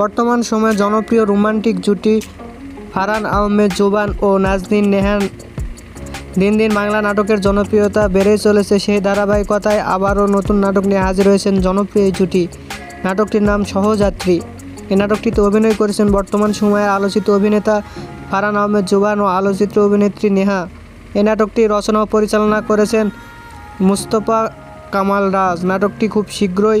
বর্তমান সময়ে জনপ্রিয় রোমান্টিক জুটি ফারহান আহমেদ, জুবান ও নাজনীন নেহান দিন দিন বাংলা নাটকের জনপ্রিয়তা বেড়েই চলেছে। সেই ধারাবাহিকতায় আবারও নতুন নাটক নিয়ে হাজির হয়েছেন জনপ্রিয় জুটি। নাটকটির নাম সহযাত্রী। এই নাটকটিতে অভিনয় করেছেন বর্তমান সময়ে আলোচিত অভিনেতা ফারান আহমেদ, জুবান ও আলোচিত অভিনেত্রী নেহা। এই নাটকটি রচনা পরিচালনা করেছেন মুস্তফা কামাল রাজ। নাটকটি খুব শীঘ্রই